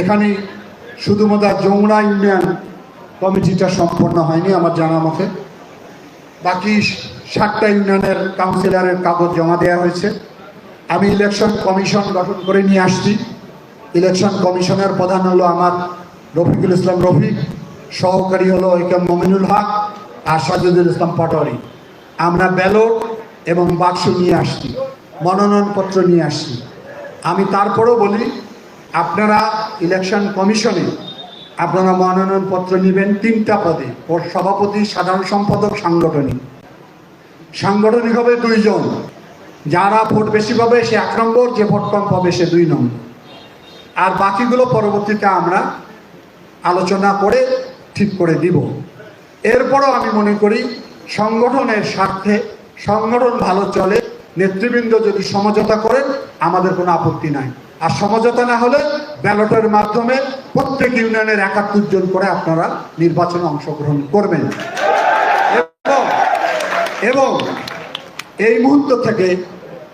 এখানে শুধুমাত্র যমুনা ইউনিয়ন কমিটিটা সম্পন্ন হয়নি, আমার জানা মতে। বাকি সাতটা ইউনিয়নের কাউন্সিলরের কাগজ জমা দেওয়া হয়েছে। আমি ইলেকশন কমিশন গঠন করে নিয়ে আসছি। ইলেকশন কমিশনের প্রধান হলো আমার রফিকুল ইসলাম রফিক, সহকারী হলো একেম মমিনুল হক আর সাজুদুল ইসলাম পটোয়ারি। আমরা ব্যালট এবং বাক্স নিয়ে আসছি, মনোনয়নপত্র নিয়ে আসছি। আমি তারপরেও বলি, আপনারা ইলেকশন কমিশনে আপনারা মনোনয়নপত্র নেবেন তিনটা পদে। ওর সভাপতি, সাধারণ সম্পাদক, সাংগঠনিক। সাংগঠনিক হবে দুইজন। যারা ভোট বেশি পাবে সে এক নম্বর, যে ভোট কম পাবে সে দুই নম্বর। আর বাকিগুলো পরবর্তীতে আমরা আলোচনা করে ঠিক করে দিব। এরপরও আমি মনে করি, সংগঠনের স্বার্থে, সংগঠন ভালো চলে, নেতৃবৃন্দ যদি সমঝোতা করেন, আমাদের কোনো আপত্তি নাই। আর সমঝোতা না হলে ব্যালটের মাধ্যমে প্রত্যেক ইউনিয়নের একাত্তর জন করে আপনারা নির্বাচনে অংশগ্রহণ করবেন। এবং এই মুহূর্ত থেকে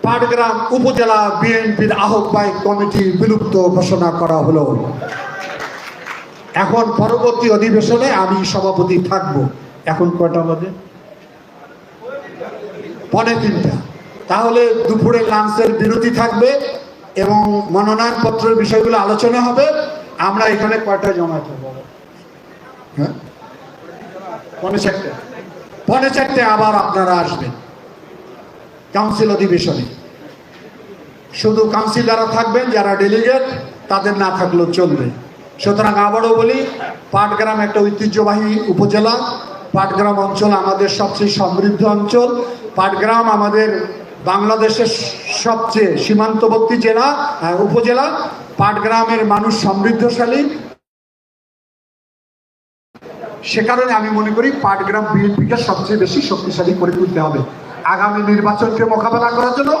পাটগ্রাম উপজেলা বিএনপির আহ্বায়ক কমিটি বিলুপ্ত ঘোষণা করা হলো। এখন পরবর্তী অধিবেশনে আমি সভাপতি থাকব। এখন কয়টা বাজে? পনে তিনটা। তাহলে দুপুরে লাঞ্চের বিরতি থাকবে। এবং মনোনয়নপত্রের বিষয়গুলো আলোচনা হবে। আমরা এখানে কয়টা জমা থাকব হ্যাঁ? পনে চারটে। পনে চারটে আবার আপনারা আসবেন। কাউন্সিল অধিবেশনে। শুধু কাউন্সিলাররা থাকবেন, যারা ডেলিগেট তাদের না থাকলেও চলবে। সুতরাং আবারও বলি, পাটগ্রাম একটা ঐতিহ্যবাহী উপজেলা। পাটগ্রাম অঞ্চল আমাদের সবচেয়ে সমৃদ্ধ অঞ্চল। পাটগ্রাম আমাদের বাংলাদেশের সবচেয়ে সীমান্তবর্তী জেলা উপজেলা, পাটগ্রামের মানুষ সমৃদ্ধশালী। সে কারণে আমি মনে করি পাটগ্রাম বিএনপিকে সবচেয়ে বেশি শক্তিশালী করে তুলতে হবে। আগামী নির্বাচনকে মোকাবেলা করার জন্য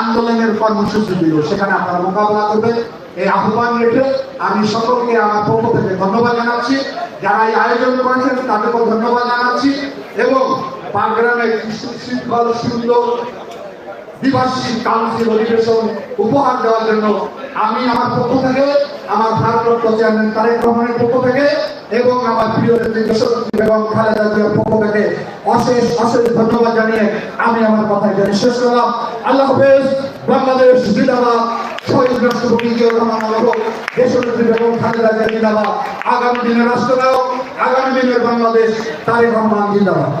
আন্দোলনের কর্মসূচি দিল সেখানে আপনারা মোকাবেলা করবেন। এই আহ্বান রেখে আমি সকলকে আমার পক্ষ থেকে ধন্যবাদ জানাচ্ছি। যারা এই আয়োজন করেছেন, তাদেরকেও ধন্যবাদ জানাচ্ছি। এবং পাটগ্রামে শৃঙ্খল সুন্দর দ্বিবার্ষিক কাউন্সিল অধিবেশন উপহার দেওয়ার জন্য আমি আমার পক্ষ থেকে, আমার ভারপ্রাপ্ত চেয়ারম্যান তারেক রহমানের পক্ষ থেকে এবং আমার প্রিয় বেগম, খালেদা জিয়ার পক্ষ থেকে অশেষ অশেষ ধন্যবাদ জানিয়ে আমি আমার কথা এখানে শেষ করলাম। আল্লাহ হাফেজ, বাংলাদেশ জিন্দাবাদ। শহীদ রাষ্ট্রপতি জিয়া রহমান দেশনেত্রী বেগম খালেদা জিয়া জিন্দাবাদ। আগামী দিনের রাষ্ট্রনায়ক আগামী দিনের বাংলাদেশ তারেক রহমান জিন্দাবাদ।